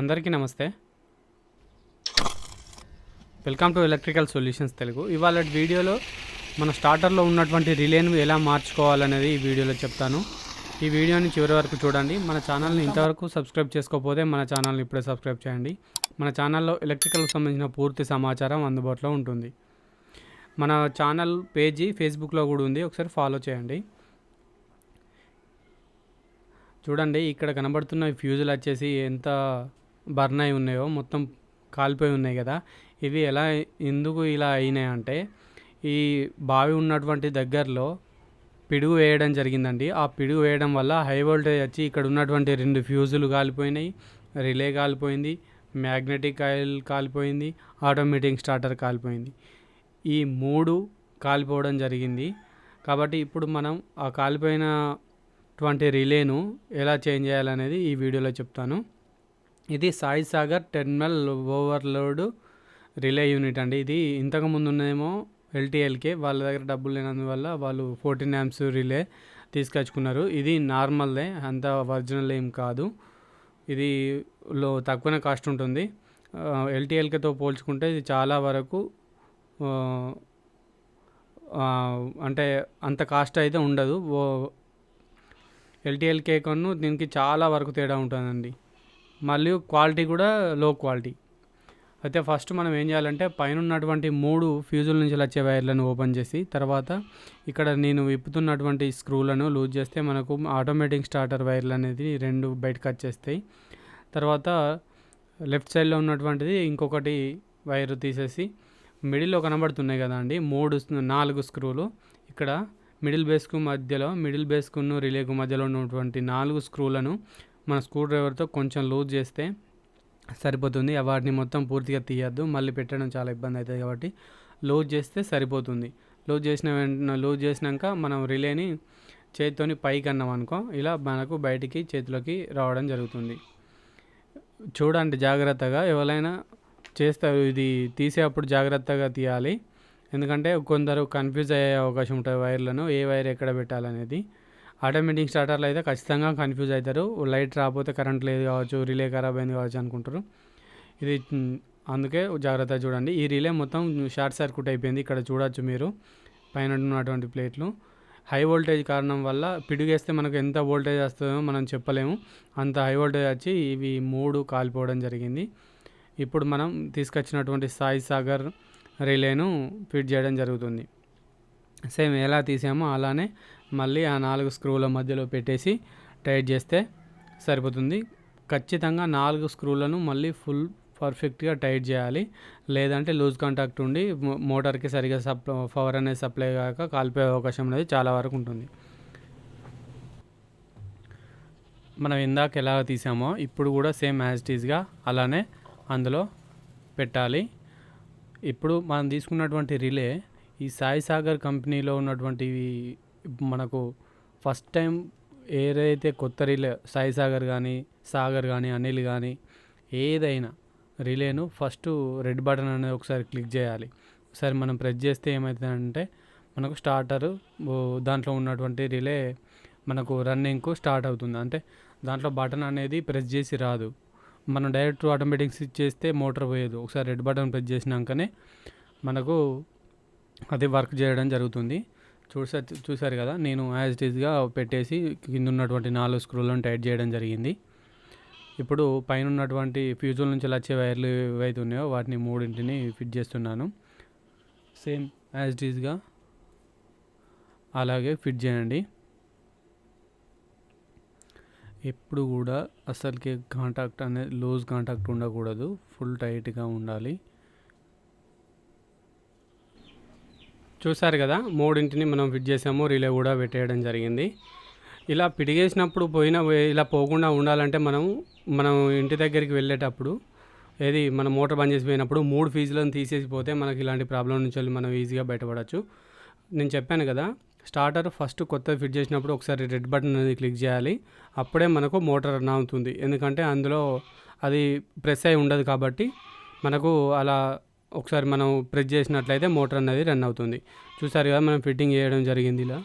అందరికీ నమస్తే. Welcome to electrical solutions Telugu. ఇవాళ వీడియోలో మన స్టార్టర్లో ఉన్నటువంటి రిలేను ఎలా మార్చుకోవాలనేది ఈ వీడియోలో చెప్తాను. ఈ వీడియోని చివరి వరకు చూడండి. మన ఛానల్ని ఇంతవరకు సబ్స్క్రైబ్ చేసుకోకపోతే మన ఛానల్ని ఇప్పుడే సబ్స్క్రైబ్ చేయండి. మన ఛానల్లో ఎలక్ట్రికల్కి సంబంధించిన పూర్తి సమాచారం అందుబాటులో ఉంటుంది. మన ఛానల్ పేజీ ఫేస్బుక్లో కూడా ఉంది. ఒకసారి ఫాలో చేయండి. చూడండి ఇక్కడ కనబడుతున్న ఈ ఫ్యూజులు వచ్చేసి ఎంత బర్న్ అయి ఉన్నాయో మొత్తం కాలిపోయి ఉన్నాయి కదా. ఇవి ఎలా ఎందుకు ఇలా అయినాయి అంటే ఈ బావి ఉన్నటువంటి దగ్గరలో పిడుగు వేయడం జరిగిందండి. ఆ పిడుగు వేయడం వల్ల హై వోల్టేజ్ వచ్చి ఇక్కడ ఉన్నటువంటి రెండు ఫ్యూజులు కాలిపోయినాయి రిలే కాలిపోయింది మ్యాగ్నెటిక్ కాయిల్ కాలిపోయింది ఆటోమేటిక్ స్టార్టర్ కాలిపోయింది. ఈ మూడు కాలిపోవడం జరిగింది. కాబట్టి ఇప్పుడు మనం ఆ కాలిపోయినటువంటి రిలేను ఎలా చేంజ్ చేయాలనేది ఈ వీడియోలో చెప్తాను. ఇది Sai Sagar terminal overload relay unit అండి. ఇది ఇంతకు ముందు ఉన్నదేమో ఎల్టీఎల్కే వాళ్ళ దగ్గర డబ్బులు లేనందువల్ల వాళ్ళు ఫోర్టీన్ యామ్స్ రిలే తీసుకొచ్చుకున్నారు. ఇది నార్మల్దే అంత ఒరిజినల్ ఏం కాదు. ఇది లో తక్కువనే కాస్ట్ ఉంటుంది. ఎల్టీఎల్కేతో పోల్చుకుంటే ఇది చాలా వరకు అంటే అంత కాస్ట్ అయితే ఉండదు. ఓ ఎల్టీఎల్ దీనికి చాలా వరకు తేడా ఉంటుందండి. మళ్ళీ క్వాలిటీ కూడా లో క్వాలిటీ. అయితే ఫస్ట్ మనం ఏం చేయాలంటే పైన ఉన్నటువంటి మూడు ఫ్యూజుల నుంచి వచ్చే వైర్లను ఓపెన్ చేసి తర్వాత ఇక్కడ నేను విప్పుతున్నటువంటి స్క్రూలను లూజ్ చేస్తే మనకు ఆటోమేటిక్ స్టార్టర్ వైర్లు అనేది రెండు బయటకు వచ్చేస్తాయి తర్వాత లెఫ్ట్ సైడ్లో ఉన్నటువంటిది ఇంకొకటి వైర్ తీసేసి మిడిల్లో కనబడుతున్నాయి కదా అండి మూడు నాలుగు స్క్రూలు. ఇక్కడ మిడిల్ బేస్కు మధ్యలో మిడిల్ బేస్కును రిలేకు మధ్యలో ఉన్నటువంటి నాలుగు స్క్రూలను మన స్క్రూ డ్రైవర్తో కొంచెం లూజ్ చేస్తే సరిపోతుంది. వాటిని మొత్తం పూర్తిగా తీయద్దు. మళ్ళీ పెట్టడం చాలా ఇబ్బంది అవుతుంది కాబట్టి లూజ్ చేస్తే సరిపోతుంది. లూజ్ చేసిన వెంటనే లూజ్ చేసినాక మనం రిలేని చేతితోని పైకి అన్నాం అనుకో ఇలా మనకు బయటికి చేతిలోకి రావడం జరుగుతుంది. చూడండి జాగ్రత్తగా ఎవరైనా చేస్తారు ఇది తీసేటప్పుడు జాగ్రత్తగా తీయాలి. ఎందుకంటే కొందరు కన్ఫ్యూజ్ అయ్యే అవకాశం ఉంటుంది వైర్లను. ఏ వైర్ ఎక్కడ పెట్టాలనేది. ఆటోమేటిక్ స్టార్టర్లు అయితే ఖచ్చితంగా కన్ఫ్యూజ్ అవుతారు. లైట్ రాకపోతే కరెంట్ లేదు కావచ్చు రిలే ఖరాబ్ అయింది కావచ్చు అనుకుంటారు. ఇది అందుకే జాగ్రత్తగా చూడండి. ఈ రిలే మొత్తం షార్ట్ సర్క్యూట్ అయిపోయింది. ఇక్కడ చూడొచ్చు మీరు. పైన ఉన్నటువంటి ప్లేట్లు. హై వోల్టేజ్ కారణం వల్ల పిడుగేస్తే మనకు ఎంత వోల్టేజ్ వస్తుందో మనం చెప్పలేము. అంత హై వోల్టేజ్ వచ్చి ఇవి మూడు కాలిపోవడం జరిగింది. ఇప్పుడు మనం తీసుకొచ్చినటువంటి సాయి సాగర్ రిలేను ఫిట్ చేయడం జరుగుతుంది. సేమ్ ఎలా తీసామో అలానే మళ్ళీ ఆ నాలుగు స్క్రూల మధ్యలో పెట్టేసి టైట్ చేస్తే సరిపోతుంది. ఖచ్చితంగా నాలుగు స్క్రూలను మళ్ళీ ఫుల్ పర్ఫెక్ట్గా టైట్ చేయాలి. లేదంటే లూజ్ కాంటాక్ట్ ఉండి మోటార్కి సరిగా సప్లై పవర్ అనేది సప్లై కాక కాలిపోయే అవకాశం అనేది చాలా వరకు ఉంటుంది. మనం ఇందాక ఎలా తీసామో ఇప్పుడు కూడా సేమ్ యాజ్ టీజ్గా అలానే అందులో పెట్టాలి. ఇప్పుడు మనం తీసుకున్నటువంటి రిలే ఈ సాయి సాగర్ కంపెనీలో ఉన్నటువంటి మనకు ఫస్ట్ టైం ఏదైతే కొత్త రిలే సాయి సాగర్ కానీ సాగర్ కానీ అనిల్ కానీ ఏదైనా రిలేను ఫస్ట్ రెడ్ బటన్ అనేది ఒకసారి క్లిక్ చేయాలి. ఒకసారి మనం ప్రెస్ చేస్తే ఏమవుతుందంటే మనకు స్టార్టరు దాంట్లో ఉన్నటువంటి రిలే మనకు రన్నింగ్కు స్టార్ట్ అవుతుంది. అంటే దాంట్లో బటన్ అనేది ప్రెస్ చేసి రాదు. మనం డైరెక్ట్ ఆటోమేటిక్ స్విచ్ చేస్తే మోటార్ పోయేది. ఒకసారి రెడ్ బటన్ ప్రెస్ చేసినాకనే మనకు అది వర్క్ చేయడం జరుగుతుంది. చూసా చూసారు కదా నేను యాజ్ ఇట్ ఈజ్గా పెట్టేసి కింద ఉన్నటువంటి నాలుగు స్క్రూలను టైట్ చేయడం జరిగింది. ఇప్పుడు పైన ఉన్నటువంటి ఫ్యూజుల నుంచి వచ్చే వైర్లు ఏవైతే ఉన్నాయో వాటిని మూడింటిని ఫిట్ చేస్తున్నాను. సేమ్ యాజ్ ఇట్ ఈజ్గా అలాగే ఫిట్ చేయండి. ఎప్పుడు కూడా అసలుకి కాంటాక్ట్ అనేది లూజ్ కాంటాక్ట్ ఉండకూడదు. ఫుల్ టైట్గా ఉండాలి. చూసారు కదా మూడింటిని మనం ఫిట్ చేసాము రిలే కూడా పెట్టేయడం జరిగింది. ఇలా పిడిగేసినప్పుడు పోయిన ఇలా పోకుండా ఉండాలంటే మనం మనం ఇంటి దగ్గరికి వెళ్ళేటప్పుడు ఏది మన మోటార్ బంద్ చేసి పోయినప్పుడు మూడు ఫీజులను తీసేసి పోతే మనకి ఇలాంటి ప్రాబ్లం నుంచి వెళ్ళి మనం ఈజీగా బయటపడవచ్చు నేను చెప్పాను కదా స్టార్టర్ ఫస్ట్ కొత్త ఫిట్ చేసినప్పుడు ఒకసారి రెడ్ బటన్ అనేది క్లిక్ చేయాలి. అప్పుడే మనకు మోటార్ రన్ అవుతుంది. ఎందుకంటే అందులో అది ప్రెస్ అయి ఉండదు కాబట్టి మనకు అలా ఒకసారి మనం ప్రెస్ చేసినట్లయితే మోటార్ అనేది రన్ అవుతుంది. చూసారు కదా మనం ఫిట్టింగ్ చేయడం జరిగింది ఇలా.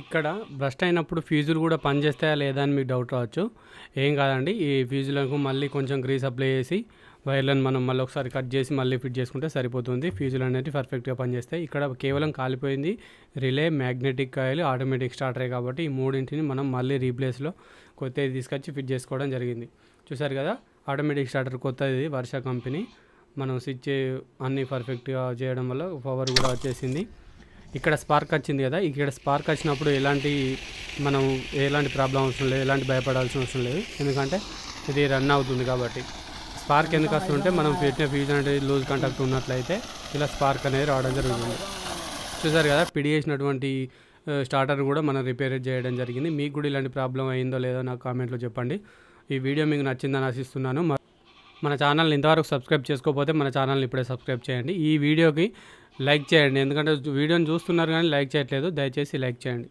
ఇక్కడ బ్రస్ట్ అయినప్పుడు ఫ్యూజులు కూడా పనిచేస్తాయా లేదా అని మీకు డౌట్ రావచ్చు. ఏం కాదండి ఈ ఫ్యూజులకు మళ్ళీ కొంచెం గ్రీస్ అప్లై చేసి వైర్లను మనం మళ్ళీ ఒకసారి కట్ చేసి మళ్ళీ ఫిట్ చేసుకుంటే సరిపోతుంది. ఫ్యూజులు అనేది పర్ఫెక్ట్గా పనిచేస్తాయి. ఇక్కడ కేవలం కాలిపోయింది రిలే మ్యాగ్నెటిక్ ఆయిల్ ఆటోమేటిక్ స్టార్టరే కాబట్టి ఈ మూడింటిని మనం మళ్ళీ రీప్లేస్లో కొత్తది తీసుకొచ్చి ఫిట్ చేసుకోవడం జరిగింది. చూసారు కదా ఆటోమేటిక్ స్టార్టర్ కొత్తది వర్ష కంపెనీ. మనం స్విచ్ అన్నీ పర్ఫెక్ట్గా చేయడం వల్ల పవర్ కూడా వచ్చేసింది. ఇక్కడ స్పార్క్ వచ్చింది కదా ఇక్కడ స్పార్క్ వచ్చినప్పుడు ఎలాంటి మనం ఎలాంటి ప్రాబ్లం అవసరం లేదు ఎలాంటి భయపడాల్సిన అవసరం లేదు. ఎందుకంటే ఇది రన్ అవుతుంది కాబట్టి. స్పార్క్ ఎందుకు వస్తుంటే మనం పెట్టిన ఫ్యూజ్ అనేది లూజ్ కాంటాక్ట్ ఉన్నట్లయితే ఇలా స్పార్క్ అనేది రావడం జరుగుతుంది. చూసారు కదా పిడి చేసినటువంటి స్టార్టర్ కూడా మనం రిపేర్ చేయడం జరిగింది. మీకు కూడా ఇలాంటి ప్రాబ్లం అయిందో లేదో నాకు కామెంట్లో చెప్పండి. ఈ వీడియో మీకు నచ్చిందని ఆశిస్తున్నాను. మన ఛానల్ని ఇంతవరకు సబ్స్క్రైబ్ చేసుకోకపోతే మన ఛానల్ని ఇప్పుడే సబ్స్క్రైబ్ చేయండి. ఈ వీడియోకి లైక్ చేయండి. ఎందుకంటే వీడియోని చూస్తున్నారు కానీ లైక్ చేయట్లేదు. దయచేసి లైక్ చేయండి.